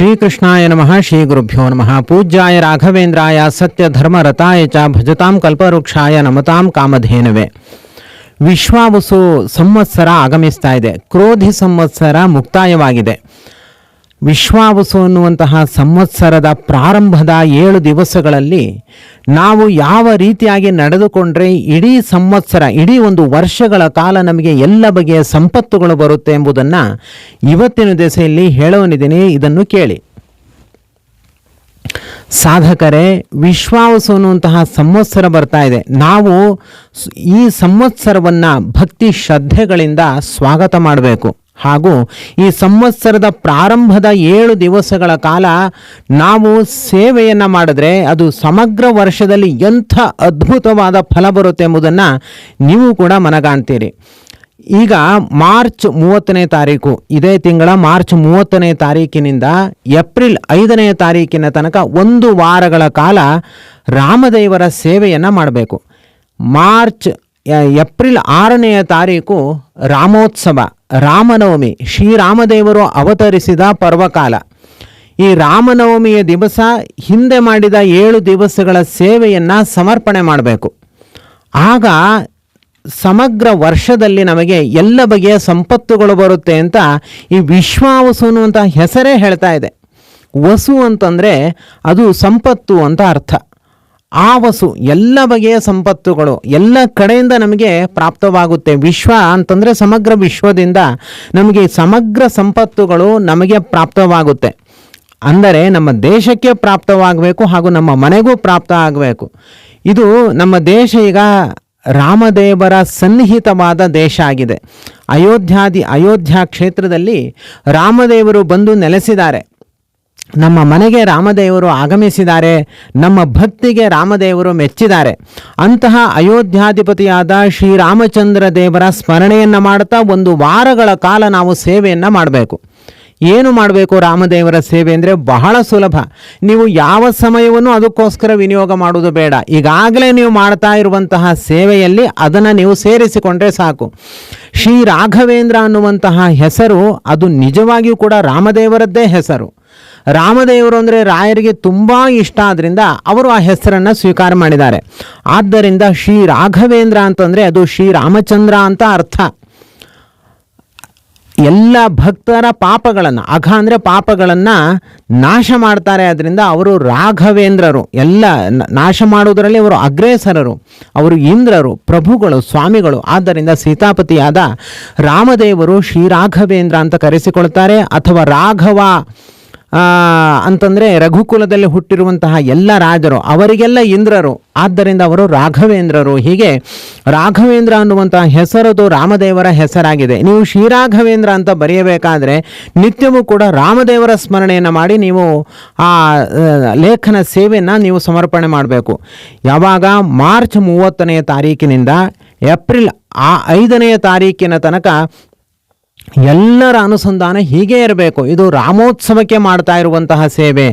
ಶ್ರೀಕೃಷ್ಣಾಯ ನಮಃ ಶ್ರೀ ಗುರುಭ್ಯೋ ನಮಃ. ಪೂಜ್ಯಾಯ ರಾಘವೇಂದ್ರಾಯ ಸತ್ಯ ಧರ್ಮರತಾಯ ಚ ಭಜತಾಂ ಕಲ್ಪವೃಕ್ಷಾಯ ನಮತಾಂ ಕಾಮಧೇನವೇ. ವಿಶ್ವಾವಸು ಸಂವತ್ಸರ ಆಗಮಿಸ್ತಾ ಇದೆ. ಕ್ರೋಧಿ ಸಂವತ್ಸರ ಮುಕ್ತಾಯವಾಗಿದೆ. ವಿಶ್ವಾವಸು ಅನ್ನುವಂತಹ ಸಂವತ್ಸರದ ಪ್ರಾರಂಭದ ಏಳು ದಿವಸಗಳಲ್ಲಿ ನಾವು ಯಾವ ರೀತಿಯಾಗಿ ನಡೆದುಕೊಂಡ್ರೆ ಇಡೀ ಸಂವತ್ಸರ, ಇಡೀ ಒಂದು ವರ್ಷಗಳ ಕಾಲ ನಮಗೆ ಎಲ್ಲ ಬಗೆಯ ಸಂಪತ್ತುಗಳು ಬರುತ್ತೆ ಎಂಬುದನ್ನು ಇವತ್ತಿನ ದಿಸೆಯಲ್ಲಿ ಹೇಳೋನಿದ್ದೀನಿ ಇದನ್ನು ಕೇಳಿ. ಸಾಧಕರೇ, ವಿಶ್ವಾವಸು ಅನ್ನುವಂತಹ ಸಂವತ್ಸರ ಬರ್ತಾ ಇದೆ. ನಾವು ಈ ಸಂವತ್ಸರವನ್ನು ಭಕ್ತಿ ಶ್ರದ್ಧೆಗಳಿಂದ ಸ್ವಾಗತ ಮಾಡಬೇಕು. ಹಾಗೂ ಈ ಸಂವತ್ಸರದ ಪ್ರಾರಂಭದ ಏಳು ದಿವಸಗಳ ಕಾಲ ನಾವು ಸೇವೆಯನ್ನು ಮಾಡಿದ್ರೆ ಅದು ಸಮಗ್ರ ವರ್ಷದಲ್ಲಿ ಎಂಥ ಅದ್ಭುತವಾದ ಫಲ ಬರುತ್ತೆ ಎಂಬುದನ್ನು ನೀವು ಕೂಡ ಮನಗಾಣ್ತೀರಿ. ಈಗ ಮಾರ್ಚ್ ಮೂವತ್ತನೇ ತಾರೀಕು, ಇದೇ ತಿಂಗಳ ಮಾರ್ಚ್ ಮೂವತ್ತನೇ ತಾರೀಕಿನಿಂದ ಏಪ್ರಿಲ್ ಐದನೇ ತಾರೀಕಿನ ತನಕ ಒಂದು ವಾರಗಳ ಕಾಲ ರಾಮದೇವರ ಸೇವೆಯನ್ನು ಮಾಡಬೇಕು. ಮಾರ್ಚ್ ಏಪ್ರಿಲ್ ಆರನೆಯ ತಾರೀಕು ರಾಮೋತ್ಸವ, ರಾಮನವಮಿ, ಶ್ರೀರಾಮದೇವರು ಅವತರಿಸಿದ ಪರ್ವಕಾಲ. ಈ ರಾಮನವಮಿಯ ದಿವಸ ಹಿಂದೆ ಮಾಡಿದ ಏಳು ದಿವಸಗಳ ಸೇವೆಯನ್ನು ಸಮರ್ಪಣೆ ಮಾಡಬೇಕು. ಆಗ ಸಮಗ್ರ ವರ್ಷದಲ್ಲಿ ನಮಗೆ ಎಲ್ಲ ಬಗೆಯ ಸಂಪತ್ತುಗಳು ಬರುತ್ತೆ ಅಂತ ಈ ವಿಶ್ವಾವಸು ಅನ್ನುವಂಥ ಹೆಸರೇ ಹೇಳ್ತಾ ಇದೆ. ವಸು ಅಂತಂದರೆ ಅದು ಸಂಪತ್ತು ಅಂತ ಅರ್ಥ. ಆ ವಸು ಎಲ್ಲ ಬಗೆಯ ಸಂಪತ್ತುಗಳು, ಎಲ್ಲ ಕಡೆಯಿಂದ ನಮಗೆ ಪ್ರಾಪ್ತವಾಗುತ್ತೆ. ವಿಶ್ವ ಅಂತಂದರೆ ಸಮಗ್ರ ವಿಶ್ವದಿಂದ ನಮಗೆ ಸಮಗ್ರ ಸಂಪತ್ತುಗಳು ನಮಗೆ ಪ್ರಾಪ್ತವಾಗುತ್ತೆ. ಅಂದರೆ ನಮ್ಮ ದೇಶಕ್ಕೆ ಪ್ರಾಪ್ತವಾಗಬೇಕು ಹಾಗೂ ನಮ್ಮ ಮನೆಗೂ ಪ್ರಾಪ್ತ ಆಗಬೇಕು. ಇದು ನಮ್ಮ ದೇಶ ಈಗ ರಾಮದೇವರ ಸನ್ನಿಹಿತವಾದ ದೇಶ ಆಗಿದೆ. ಅಯೋಧ್ಯಾದಿ, ಅಯೋಧ್ಯ ಕ್ಷೇತ್ರದಲ್ಲಿ ರಾಮದೇವರು ಬಂದು ನೆಲೆಸಿದ್ದಾರೆ. ನಮ್ಮ ಮನೆಗೆ ರಾಮದೇವರು ಆಗಮಿಸಿದ್ದಾರೆ, ನಮ್ಮ ಭಕ್ತಿಗೆ ರಾಮದೇವರು ಮೆಚ್ಚಿದ್ದಾರೆ. ಅಂತಹ ಅಯೋಧ್ಯಾಧಿಪತಿಯಾದ ಶ್ರೀರಾಮಚಂದ್ರ ದೇವರ ಸ್ಮರಣೆಯನ್ನು ಮಾಡ್ತಾ ಒಂದು ವಾರಗಳ ಕಾಲ ನಾವು ಸೇವೆಯನ್ನು ಮಾಡಬೇಕು. ಏನು ಮಾಡಬೇಕು ರಾಮದೇವರ ಸೇವೆ ಅಂದರೆ ಬಹಳ ಸುಲಭ. ನೀವು ಯಾವ ಸಮಯವನ್ನು ಅದಕ್ಕೋಸ್ಕರ ವಿನಿಯೋಗ ಮಾಡುವುದು ಬೇಡ. ಈಗಾಗಲೇ ನೀವು ಮಾಡ್ತಾ ಇರುವಂತಹ ಸೇವೆಯಲ್ಲಿ ಅದನ್ನು ನೀವು ಸೇರಿಸಿಕೊಂಡ್ರೆ ಸಾಕು. ಶ್ರೀ ರಾಘವೇಂದ್ರ ಅನ್ನುವಂತಹ ಹೆಸರು ಅದು ನಿಜವಾಗಿಯೂ ಕೂಡ ರಾಮದೇವರದ್ದೇ ಹೆಸರು. ರಾಮದೇವರು ಅಂದರೆ ರಾಯರಿಗೆ ತುಂಬ ಇಷ್ಟ ಆದ್ದರಿಂದ ಅವರು ಆ ಹೆಸರನ್ನು ಸ್ವೀಕಾರ ಮಾಡಿದ್ದಾರೆ. ಆದ್ದರಿಂದ ಶ್ರೀ ರಾಘವೇಂದ್ರ ಅಂತಂದರೆ ಅದು ಶ್ರೀ ರಾಮಚಂದ್ರ ಅಂತ ಅರ್ಥ. ಎಲ್ಲ ಭಕ್ತರ ಪಾಪಗಳನ್ನು, ಅಘ ಅಂದರೆ ಪಾಪಗಳನ್ನು ನಾಶ ಮಾಡ್ತಾರೆ ಅದರಿಂದ ಅವರು ರಾಘವೇಂದ್ರರು. ಎಲ್ಲ ನಾಶ ಮಾಡುವುದರಲ್ಲಿ ಅವರು ಅಗ್ರೇಸರರು, ಅವರು ಇಂದ್ರರು, ಪ್ರಭುಗಳು, ಸ್ವಾಮಿಗಳು. ಆದ್ದರಿಂದ ಸೀತಾಪತಿಯಾದ ರಾಮದೇವರು ಶ್ರೀ ರಾಘವೇಂದ್ರ ಅಂತ ಕರೆಸಿಕೊಳ್ತಾರೆ ಅಥವಾ ರಾಘವ ಅಂತಂದ್ರೆ ರಘುಕುಲದಲ್ಲಿ ಹುಟ್ಟಿರುವಂತಹ ಎಲ್ಲ ರಾಜರು, ಅವರಿಗೆಲ್ಲ ಇಂದ್ರರು. ಆದ್ದರಿಂದ ಅವರು ರಾಘವೇಂದ್ರರು. ಹೀಗೆ ರಾಘವೇಂದ್ರ ಅನ್ನುವಂತಹ ಹೆಸರದು ರಾಮದೇವರ ಹೆಸರಾಗಿದೆ. ನೀವು ಶ್ರೀರಾಘವೇಂದ್ರ ಅಂತ ಬರೆಯಬೇಕಾದರೆ ನಿತ್ಯವೂ ಕೂಡ ರಾಮದೇವರ ಸ್ಮರಣೆಯನ್ನು ಮಾಡಿ ನೀವು ಆ ಲೇಖನ ಸೇವೆಯನ್ನು ನೀವು ಸಮರ್ಪಣೆ ಮಾಡಬೇಕು. ಯಾವಾಗ? ಮಾರ್ಚ್ ಮೂವತ್ತನೆಯ ತಾರೀಕಿನಿಂದ ಏಪ್ರಿಲ್ ಆ, ಐದನೆಯ ತಾರೀಕಿನ ತನಕ ಎಲ್ಲರ ಅನುಸಂಧಾನ ಹೀಗೆ ಇರಬೇಕು. ಇದು ರಾಮೋತ್ಸವಕ್ಕೆ ಮಾಡ್ತಾ ಇರುವಂತಹ ಸೇವೆ,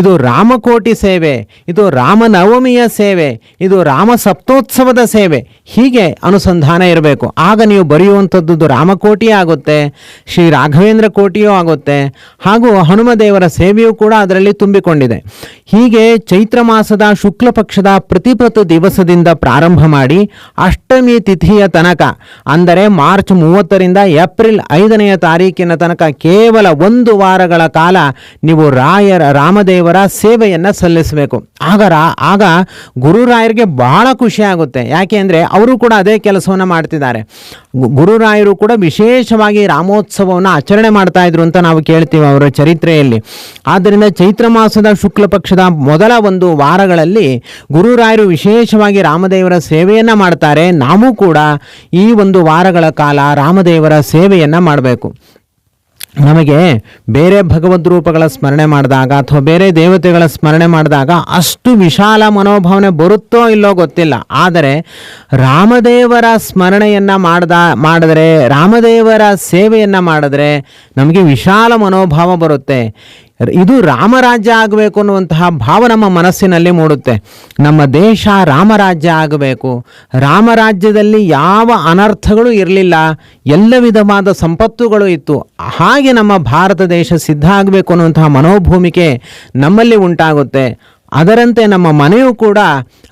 ಇದು ರಾಮಕೋಟಿ ಸೇವೆ, ಇದು ರಾಮನವಮಿಯ ಸೇವೆ, ಇದು ರಾಮ ಸಪ್ತೋತ್ಸವದ ಸೇವೆ, ಹೀಗೆ ಅನುಸಂಧಾನ ಇರಬೇಕು. ಆಗ ನೀವು ಬರೆಯುವಂಥದ್ದು ರಾಮಕೋಟಿ ಆಗುತ್ತೆ, ಶ್ರೀ ರಾಘವೇಂದ್ರ ಕೋಟಿಯೂ ಆಗುತ್ತೆ, ಹಾಗೂ ಹನುಮದೇವರ ಸೇವೆಯೂ ಕೂಡ ಅದರಲ್ಲಿ ತುಂಬಿಕೊಂಡಿದೆ. ಹೀಗೆ ಚೈತ್ರ ಮಾಸದ ಶುಕ್ಲ ಪಕ್ಷದ ಪ್ರತಿಪತ್ತು ದಿವಸದಿಂದ ಪ್ರಾರಂಭ ಮಾಡಿ ಅಷ್ಟಮಿ ತಿಥಿಯ ತನಕ, ಅಂದರೆ ಮಾರ್ಚ್ ಮೂವತ್ತರಿಂದ ಏಪ್ರಿಲ್ ಐದನೆಯ ತಾರೀಕಿನ ತನಕ ಕೇವಲ ಒಂದು ವಾರಗಳ ಕಾಲ ನೀವು ರಾಯರ, ರಾಮದೇವರ ಸೇವೆಯನ್ನು ಸಲ್ಲಿಸಬೇಕು. ಆಗ ಆಗ ಗುರುರಾಯರಿಗೆ ಬಹಳ ಖುಷಿ ಆಗುತ್ತೆ. ಯಾಕೆ ಅಂದರೆ ಅವರು ಕೂಡ ಅದೇ ಕೆಲಸವನ್ನು ಮಾಡ್ತಿದ್ದಾರೆ. ಗುರುರಾಯರು ಕೂಡ ವಿಶೇಷವಾಗಿ ರಾಮೋತ್ಸವವನ್ನು ಆಚರಣೆ ಮಾಡ್ತಾ ಇದ್ರು ಅಂತ ನಾವು ಕೇಳ್ತೀವಿ ಅವರ ಚರಿತ್ರೆಯಲ್ಲಿ. ಆದ್ದರಿಂದ ಚೈತ್ರ ಮಾಸದ ಶುಕ್ಲ ಪಕ್ಷದ ಮೊದಲ ಒಂದು ವಾರಗಳಲ್ಲಿ ಗುರುರಾಯರು ವಿಶೇಷವಾಗಿ ರಾಮದೇವರ ಸೇವೆಯನ್ನು ಮಾಡ್ತಾರೆ. ನಾವು ಕೂಡ ಈ ಒಂದು ವಾರಗಳ ಕಾಲ ರಾಮದೇವರ ಸೇವೆಯನ್ನು ಮಾಡಬೇಕು. ನಮಗೆ ಬೇರೆ ಭಗವದ್ ರೂಪಗಳ ಸ್ಮರಣೆ ಮಾಡಿದಾಗ ಅಥವಾ ಬೇರೆ ದೇವತೆಗಳ ಸ್ಮರಣೆ ಮಾಡಿದಾಗ ಅಷ್ಟು ವಿಶಾಲ ಮನೋಭಾವನೆ ಬರುತ್ತೋ ಇಲ್ಲೋ ಗೊತ್ತಿಲ್ಲ. ಆದರೆ ರಾಮದೇವರ ಸ್ಮರಣೆಯನ್ನು ಮಾಡ್ದ, ಮಾಡಿದರೆ, ರಾಮದೇವರ ಸೇವೆಯನ್ನು ಮಾಡಿದ್ರೆ ನಮಗೆ ವಿಶಾಲ ಮನೋಭಾವ ಬರುತ್ತೆ. ಇದು ರಾಮರಾಜ್ಯ ಆಗಬೇಕು ಅನ್ನುವಂತಹ ಭಾವ ನಮ್ಮ ಮನಸ್ಸಿನಲ್ಲಿ ಮೂಡುತ್ತೆ. ನಮ್ಮ ದೇಶ ರಾಮರಾಜ್ಯ ಆಗಬೇಕು. ರಾಮರಾಜ್ಯದಲ್ಲಿ ಯಾವ ಅನರ್ಥಗಳು ಇರಲಿಲ್ಲ, ಎಲ್ಲ ವಿಧವಾದ ಸಂಪತ್ತುಗಳು ಇತ್ತು. ಹಾಗೆ ನಮ್ಮ ಭಾರತ ದೇಶ ಸಿದ್ಧ ಆಗಬೇಕು ಅನ್ನುವಂತಹ ಮನೋಭೂಮಿಕೆ ನಮ್ಮಲ್ಲಿ ಉಂಟಾಗುತ್ತೆ. ಅದರಂತೆ ನಮ್ಮ ಮನೆಯೂ ಕೂಡ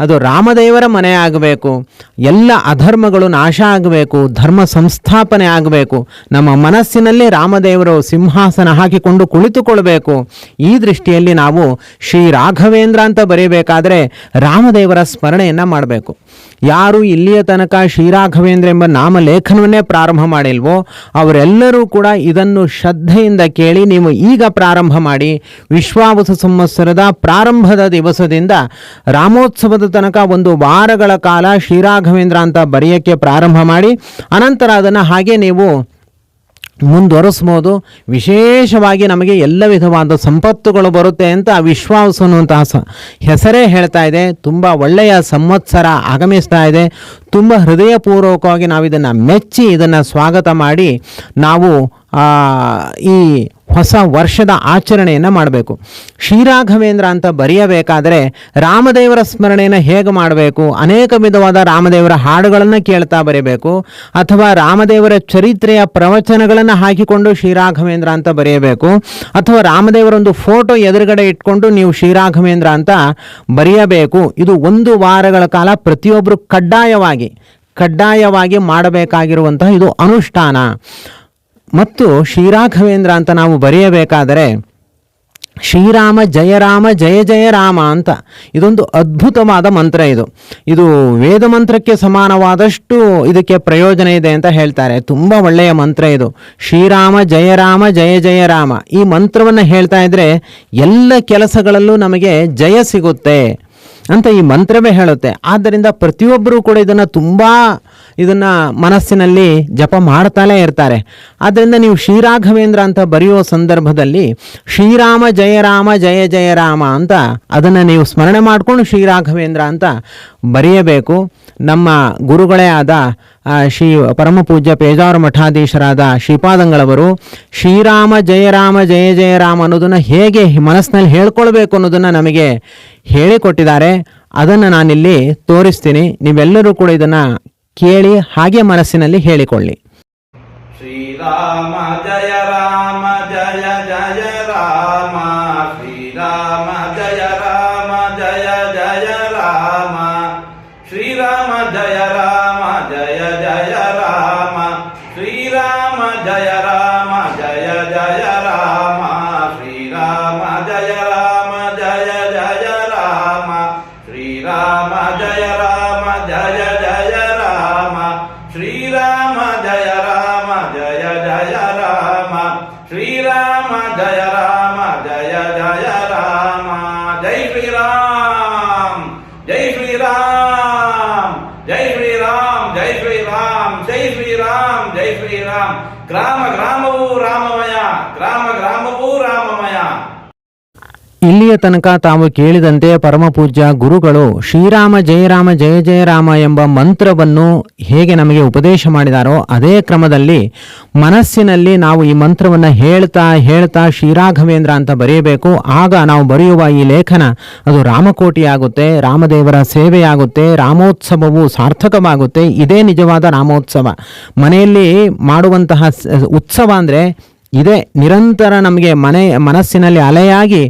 ಅದು ರಾಮದೇವರ ಮನೆ ಆಗಬೇಕು. ಎಲ್ಲ ಅಧರ್ಮಗಳು ನಾಶ ಆಗಬೇಕು. ಧರ್ಮ ಸಂಸ್ಥಾಪನೆ ಆಗಬೇಕು. ನಮ್ಮ ಮನಸ್ಸಿನಲ್ಲಿ ರಾಮದೇವರು ಸಿಂಹಾಸನ ಹಾಕಿಕೊಂಡು ಕುಳಿತುಕೊಳ್ಬೇಕು. ಈ ದೃಷ್ಟಿಯಲ್ಲಿ ನಾವು ಶ್ರೀ ರಾಘವೇಂದ್ರ ಅಂತ ಬರೀಬೇಕಾದರೆ ರಾಮದೇವರ ಸ್ಮರಣೆಯನ್ನು ಮಾಡಬೇಕು. ಯಾರು ಇಲ್ಲಿಯ ತನಕ ಶ್ರೀರಾಘವೇಂದ್ರ ಎಂಬ ನಾಮ ಲೇಖನವನ್ನೇ ಪ್ರಾರಂಭ ಮಾಡಿಲ್ವೋ ಅವರೆಲ್ಲರೂ ಕೂಡ ಇದನ್ನು ಶ್ರದ್ಧೆಯಿಂದ ಕೇಳಿ ನೀವು ಈಗ ಪ್ರಾರಂಭ ಮಾಡಿ ವಿಶ್ವಾವಸ ಸಂವತ್ಸರದ ಪ್ರಾರಂಭದ ದಿವಸದಿಂದ ರಾಮೋತ್ಸವದ ತನಕ ಒಂದು ವಾರಗಳ ಕಾಲ ಶ್ರೀರಾಘವೇಂದ್ರ ಅಂತ ಬರೆಯೋಕ್ಕೆ ಪ್ರಾರಂಭ ಮಾಡಿ ಅನಂತರ ಅದನ್ನು ಹಾಗೆ ನೀವು ಮುಂದುವರಿಸ್ಬೋದು ವಿಶೇಷವಾಗಿ ನಮಗೆ ಎಲ್ಲ ವಿಧವಾದ ಸಂಪತ್ತುಗಳು ಬರುತ್ತೆ ಅಂತ ವಿಶ್ವಾಸ ಅನ್ನುವಂತಹ ಸ ಹೆಸರೇ ಹೇಳ್ತಾ ಇದೆ. ತುಂಬ ಒಳ್ಳೆಯ ಸಂವತ್ಸರ ಆಗಮಿಸ್ತಾ ಇದೆ. ತುಂಬ ಹೃದಯಪೂರ್ವಕವಾಗಿ ನಾವು ಇದನ್ನು ಮೆಚ್ಚಿ ಇದನ್ನು ಸ್ವಾಗತ ಮಾಡಿ ನಾವು ಈ ಹೊಸ ವರ್ಷದ ಆಚರಣೆಯನ್ನು ಮಾಡಬೇಕು. ಶ್ರೀರಾಘವೇಂದ್ರ ಅಂತ ಬರೆಯಬೇಕಾದರೆ ರಾಮದೇವರ ಸ್ಮರಣೆಯನ್ನು ಹೇಗೆ ಮಾಡಬೇಕು? ಅನೇಕ ವಿಧವಾದ ರಾಮದೇವರ ಹಾಡುಗಳನ್ನು ಕೇಳ್ತಾ ಬರೀಬೇಕು. ಅಥವಾ ರಾಮದೇವರ ಚರಿತ್ರೆಯ ಪ್ರವಚನಗಳನ್ನು ಹಾಕಿಕೊಂಡು ಶ್ರೀರಾಘವೇಂದ್ರ ಅಂತ ಬರೆಯಬೇಕು. ಅಥವಾ ರಾಮದೇವರ ಒಂದು ಫೋಟೋ ಎದುರುಗಡೆ ಇಟ್ಕೊಂಡು ನೀವು ಶ್ರೀರಾಘವೇಂದ್ರ ಅಂತ ಬರೆಯಬೇಕು. ಇದು ಒಂದು ವಾರಗಳ ಕಾಲ ಪ್ರತಿಯೊಬ್ಬರು ಕಡ್ಡಾಯವಾಗಿ ಕಡ್ಡಾಯವಾಗಿ ಮಾಡಬೇಕಾಗಿರುವಂತಹ ಇದು ಅನುಷ್ಠಾನ. ಮತ್ತು ಶ್ರೀರಾಘವೇಂದ್ರ ಅಂತ ನಾವು ಬರೆಯಬೇಕಾದರೆ, ಶ್ರೀರಾಮ ಜಯ ರಾಮ ಜಯ ಜಯ ರಾಮ ಅಂತ. ಇದೊಂದು ಅದ್ಭುತವಾದ ಮಂತ್ರ ಇದು. ಇದು ವೇದ ಮಂತ್ರಕ್ಕೆ ಸಮಾನವಾದಷ್ಟು ಇದಕ್ಕೆ ಪ್ರಯೋಜನ ಇದೆ ಅಂತ ಹೇಳ್ತಾರೆ. ತುಂಬ ಒಳ್ಳೆಯ ಮಂತ್ರ ಇದು. ಶ್ರೀರಾಮ ಜಯ ರಾಮ ಜಯ ಜಯ ರಾಮ. ಈ ಮಂತ್ರವನ್ನು ಹೇಳ್ತಾ ಇದ್ದರೆ ಎಲ್ಲ ಕೆಲಸಗಳಲ್ಲೂ ನಮಗೆ ಜಯ ಸಿಗುತ್ತೆ ಅಂತ ಈ ಮಂತ್ರವೇ ಹೇಳುತ್ತೆ. ಆದ್ದರಿಂದ ಪ್ರತಿಯೊಬ್ಬರೂ ಕೂಡ ಇದನ್ನು ತುಂಬ ಇದನ್ನು ಮನಸ್ಸಿನಲ್ಲಿ ಜಪ ಮಾಡ್ತಾನೇ ಇರ್ತಾರೆ. ಆದ್ದರಿಂದ ನೀವು ಶ್ರೀರಾಘವೇಂದ್ರ ಅಂತ ಬರೆಯುವ ಸಂದರ್ಭದಲ್ಲಿ ಶ್ರೀರಾಮ ಜಯ ರಾಮ ಜಯ ಜಯ ರಾಮ ಅಂತ ಅದನ್ನು ನೀವು ಸ್ಮರಣೆ ಮಾಡಿಕೊಂಡು ಶ್ರೀರಾಘವೇಂದ್ರ ಅಂತ ಬರೆಯಬೇಕು. ನಮ್ಮ ಗುರುಗಳೇ ಆದ ಶ್ರೀ ಪರಮ ಪೂಜ್ಯ ಪೇಜಾವರ ಮಠಾಧೀಶರಾದ ಶ್ರೀಪಾದಂಗಳವರು ಶ್ರೀರಾಮ ಜಯ ರಾಮ ಜಯ ಜಯ ರಾಮ ಅನ್ನೋದನ್ನು ಹೇಗೆ ಮನಸ್ಸಿನಲ್ಲಿ ಹೇಳ್ಕೊಳ್ಬೇಕು ಅನ್ನೋದನ್ನು ನಮಗೆ ಹೇಳಿಕೊಟ್ಟಿದ್ದಾರೆ. ಅದನ್ನು ನಾನಿಲ್ಲಿ ತೋರಿಸ್ತೀನಿ. ನೀವೆಲ್ಲರೂ ಕೂಡ ಇದನ್ನು ಕೇಳಿ ಹಾಗೆ ಮನಸ್ಸಿನಲ್ಲಿ ಹೇಳಿಕೊಳ್ಳಿ. ಶ್ರೀರಾಮ ಜಯ ರಾಮ ಜಯ ಜಯ ರಾಮ ಶ್ರೀರಾಮ. శ్రీరామ్. జై శ్రీరామ్ జై శ్రీరామ్ జై శ్రీరామ్ జై శ్రీరామ్. గ్రామ గ్రామవు రామమయ గ్రామ గ్రామవు రామమయ. ಇಲ್ಲಿಯ ತನಕ ತಾವು ಕೇಳಿದಂತೆ ಪರಮಪೂಜ್ಯ ಗುರುಗಳು ಶ್ರೀರಾಮ ಜಯರಾಮ ಜಯ ಜಯರಾಮ ಎಂಬ ಮಂತ್ರವನ್ನು ಹೇಗೆ ನಮಗೆ ಉಪದೇಶ ಮಾಡಿದಾರೋ ಅದೇ ಕ್ರಮದಲ್ಲಿ ಮನಸ್ಸಿನಲ್ಲಿ ನಾವು ಈ ಮಂತ್ರವನ್ನು ಹೇಳ್ತಾ ಹೇಳ್ತಾ ಶ್ರೀರಾಘವೇಂದ್ರ ಅಂತ ಬರೆಯಬೇಕು. ಆಗ ನಾವು ಬರೆಯುವ ಈ ಲೇಖನ ಅದು ರಾಮಕೋಟಿಯಾಗುತ್ತೆ, ರಾಮದೇವರ ಸೇವೆಯಾಗುತ್ತೆ, ರಾಮೋತ್ಸವವು ಸಾರ್ಥಕವಾಗುತ್ತೆ. ಇದೇ ನಿಜವಾದ ರಾಮೋತ್ಸವ. ಮನೆಯಲ್ಲಿ ಮಾಡುವಂತಹ ಉತ್ಸವ ಅಂದರೆ ಇದೇ. ನಿರಂತರ ನಮಗೆ ಮನೆ, ಮನಸ್ಸಿನಲ್ಲಿ ಅಲೆಯಾಗಿ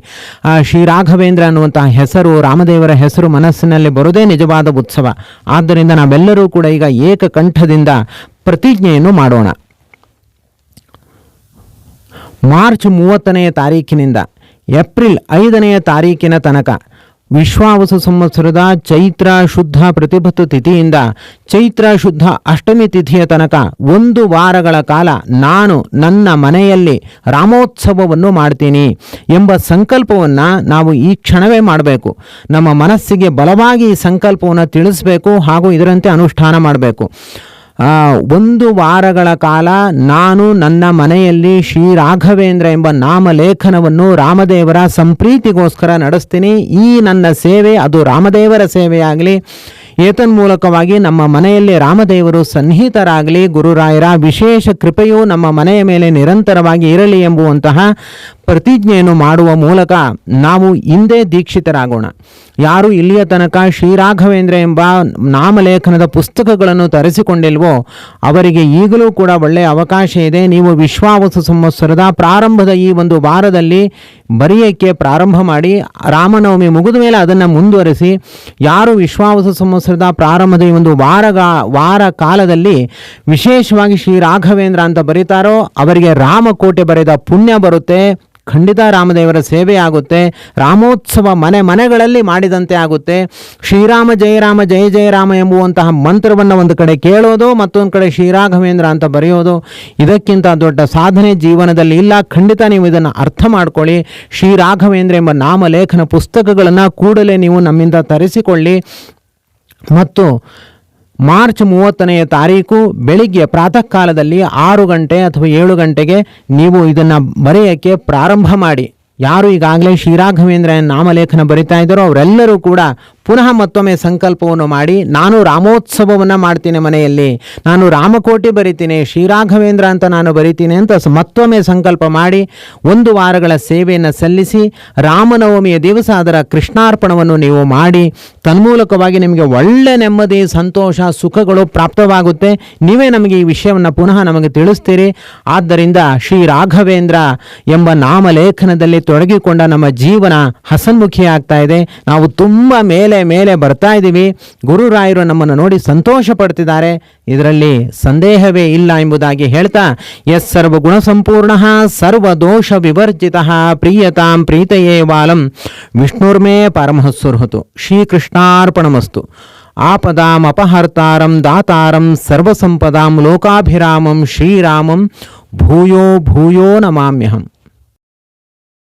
ಶ್ರೀ ರಾಘವೇಂದ್ರ ಅನ್ನುವಂತಹ ಹೆಸರು, ರಾಮದೇವರ ಹೆಸರು ಮನಸ್ಸಿನಲ್ಲಿ ಬರುವುದೇ ನಿಜವಾದ ಉತ್ಸವ. ಆದ್ದರಿಂದ ನಾವೆಲ್ಲರೂ ಕೂಡ ಈಗ ಏಕಕಂಠದಿಂದ ಪ್ರತಿಜ್ಞೆಯನ್ನು ಮಾಡೋಣ. ಮಾರ್ಚ್ ಮೂವತ್ತನೆಯ ತಾರೀಕಿನಿಂದ ಏಪ್ರಿಲ್ ಐದನೆಯ ತಾರೀಕಿನ ತನಕ ವಿಶ್ವಾವಸು ಸಂವತ್ಸರದ ಚೈತ್ರ ಶುದ್ಧ ಪ್ರತಿಭತ ತಿಥಿಯಿಂದ ಚೈತ್ರ ಶುದ್ಧ ಅಷ್ಟಮಿ ತಿಥಿಯ ತನಕ ಒಂದು ವಾರಗಳ ಕಾಲ ನಾನು ನನ್ನ ಮನೆಯಲ್ಲಿ ರಾಮೋತ್ಸವವನ್ನು ಮಾಡ್ತೀನಿ ಎಂಬ ಸಂಕಲ್ಪವನ್ನು ನಾವು ಈ ಕ್ಷಣವೇ ಮಾಡಬೇಕು. ನಮ್ಮ ಮನಸ್ಸಿಗೆ ಬಲವಾಗಿ ಈ ಸಂಕಲ್ಪವನ್ನು ತಿಳಿಸಬೇಕು ಹಾಗೂ ಇದರಂತೆ ಅನುಷ್ಠಾನ ಮಾಡಬೇಕು. ಒಂದು ವಾರಗಳ ಕಾಲ ನಾನು ನನ್ನ ಮನೆಯಲ್ಲಿ ಶ್ರೀ ರಾಘವೇಂದ್ರ ಎಂಬ ನಾಮಲೇಖನವನ್ನು ರಾಮದೇವರ ಸಂಪ್ರೀತಿಗೋಸ್ಕರ ನಡೆಸ್ತೀನಿ. ಈ ನನ್ನ ಸೇವೆ, ಅದು ರಾಮದೇವರ ಸೇವೆಯಾಗಲಿ, ಏತನ್ಮೂಲಕವಾಗಿ ನಮ್ಮ ಮನೆಯಲ್ಲಿ ರಾಮದೇವರು ಸನ್ನಿಹಿತರಾಗಲಿ, ಗುರುರಾಯರ ವಿಶೇಷ ಕೃಪೆಯು ನಮ್ಮ ಮನೆಯ ಮೇಲೆ ನಿರಂತರವಾಗಿ ಇರಲಿ ಎಂಬುವಂತಹ ಪ್ರತಿಜ್ಞೆಯನ್ನು ಮಾಡುವ ಮೂಲಕ ನಾವು ಹಿಂದೆ ದೀಕ್ಷಿತರಾಗೋಣ. ಯಾರು ಇಲ್ಲಿಯ ತನಕ ಶ್ರೀರಾಘವೇಂದ್ರ ಎಂಬ ನಾಮಲೇಖನದ ಪುಸ್ತಕಗಳನ್ನು ತರಿಸಿಕೊಂಡಿಲ್ವೋ, ಅವರಿಗೆ ಈಗಲೂ ಕೂಡ ಒಳ್ಳೆಯ ಅವಕಾಶ ಇದೆ. ನೀವು ವಿಶ್ವಾವಸು ಸಂವತ್ಸರದ ಪ್ರಾರಂಭದ ಈ ಒಂದು ವಾರದಲ್ಲಿ ಬರೆಯೋಕ್ಕೆ ಪ್ರಾರಂಭ ಮಾಡಿ, ರಾಮನವಮಿ ಮುಗಿದ ಮೇಲೆ ಅದನ್ನು ಮುಂದುವರಿಸಿ, ಯಾರು ವಿಶ್ವಾವಸ ಸಂವತ್ಸರದ ಪ್ರಾರಂಭದ ಈ ಒಂದು ವಾರಗ, ವಾರ ಕಾಲದಲ್ಲಿ ವಿಶೇಷವಾಗಿ ಶ್ರೀ ರಾಘವೇಂದ್ರ ಅಂತ ಬರೀತಾರೋ, ಅವರಿಗೆ ರಾಮಕೋಟೆ ಬರೆದ ಪುಣ್ಯ ಬರುತ್ತೆ. ಖಂಡಿತ ರಾಮದೇವರ ಸೇವೆ ಆಗುತ್ತೆ. ರಾಮೋತ್ಸವ ಮನೆ ಮನೆಗಳಲ್ಲಿ ಮಾಡಿದಂತೆ ಆಗುತ್ತೆ. ಶ್ರೀರಾಮ ಜಯರಾಮ ಜಯ ಜಯರಾಮ ಎಂಬುವಂತಹ ಮಂತ್ರವನ್ನು ಒಂದು ಕಡೆ ಕೇಳೋದು, ಮತ್ತೊಂದು ಕಡೆ ಶ್ರೀರಾಘವೇಂದ್ರ ಅಂತ ಬರೆಯೋದು. ಇದಕ್ಕಿಂತ ದೊಡ್ಡ ಸಾಧನೆ ಜೀವನದಲ್ಲಿ ಇಲ್ಲ. ಖಂಡಿತ ನೀವು ಇದನ್ನು ಅರ್ಥ ಮಾಡ್ಕೊಳ್ಳಿ. ಶ್ರೀರಾಘವೇಂದ್ರ ಎಂಬ ನಾಮಲೇಖನ ಪುಸ್ತಕಗಳನ್ನು ಕೂಡಲೇ ನೀವು ನಮ್ಮಿಂದ ತರಿಸಿಕೊಳ್ಳಿ. ಮತ್ತು ಮಾರ್ಚ್ ಮೂವತ್ತನೆಯ ತಾರೀಕು ಬೆಳಿಗ್ಗೆ ಪ್ರಾತಃ ಕಾಲದಲ್ಲಿ ಆರು ಗಂಟೆ ಅಥವಾ ಏಳು ಗಂಟೆಗೆ ನೀವು ಇದನ್ನು ಬರೆಯೋಕ್ಕೆ ಪ್ರಾರಂಭ ಮಾಡಿ. ಯಾರು ಈಗಾಗಲೇ ಶ್ರೀರಾಘವೇಂದ್ರ ನಾಮಲೇಖನ ಬರಿತಾ ಇದ್ದಾರೋ ಅವರೆಲ್ಲರೂ ಕೂಡ ಪುನಃ ಮತ್ತೊಮ್ಮೆ ಸಂಕಲ್ಪವನ್ನು ಮಾಡಿ, ನಾನು ರಾಮೋತ್ಸವವನ್ನು ಮಾಡ್ತೀನಿ ಮನೆಯಲ್ಲಿ. ನಾನು ರಾಮಕೋಟಿ ಬರಿತೀನಿ, ಶ್ರೀರಾಘವೇಂದ್ರ ಅಂತ ನಾನು ಬರಿತೀನಿ ಅಂತ ಮತ್ತೊಮ್ಮೆ ಸಂಕಲ್ಪ ಮಾಡಿ, ಒಂದು ವಾರಗಳ ಸೇವೆಯನ್ನು ಸಲ್ಲಿಸಿ, ರಾಮನವಮಿಯ ದಿವಸ ಅದರ ಕೃಷ್ಣಾರ್ಪಣವನ್ನು ನೀವು ಮಾಡಿ, ತನ್ಮೂಲಕವಾಗಿ ನಿಮಗೆ ಒಳ್ಳೆ ನೆಮ್ಮದಿ, ಸಂತೋಷ, ಸುಖಗಳು ಪ್ರಾಪ್ತವಾಗುತ್ತೆ. ನೀವೇ ನಮಗೆ ಈ ವಿಷಯವನ್ನು ಪುನಃ ನಮಗೆ ತಿಳಿಸ್ತೀರಿ. ಆದ್ದರಿಂದ ಶ್ರೀ ರಾಘವೇಂದ್ರ ಎಂಬ ನಾಮಲೇಖನದಲ್ಲಿ ತೊಡಗಿಕೊಂಡ ನಮ್ಮ ಜೀವನ ಹಸನ್ಮುಖಿ ಆಗ್ತಾ ಇದೆ. ನಾವು ತುಂಬ ಮೇಲೆ ಮೇಲೆ ಬರ್ತಾ ಇದ್ದೀವಿ. ಗುರುರಾಯರು ನಮ್ಮನ್ನು ನೋಡಿ ಸಂತೋಷ ಪಡ್ತಿದ್ದಾರೆ ಇದರಲ್ಲಿ ಸಂದೇಹವೇ ಇಲ್ಲ ಎಂಬುದಾಗಿ ಹೇಳ್ತಾ ಎಸ್ ಸರ್ವ ಗುಣ ಸಂಪೂರ್ಣ ಸರ್ವ ದೋಷ ವಿವರ್ಜಿತ ಪ್ರಿಯತಾಂ ಪ್ರೀತಯೇ ವಾಲಂ ವಿಷ್ಣುರ್ಮೇ ಪರಮಹಸ್ಸುರ್ಹತು ಶ್ರೀಕೃಷ್ಣಾರ್ಪಣಮಸ್ತು ಆಪದಾಂ ಅಪಹರ್ತಾರಂ ದಾತಾರಂ ಸರ್ವಸಂಪದಾಂ ಲೋಕಾಭಿರಾಮಂ ಶ್ರೀರಾಮಂ ಭೂಯೋ ಭೂಯೋ ನಮಾಮ್ಯಹಂ.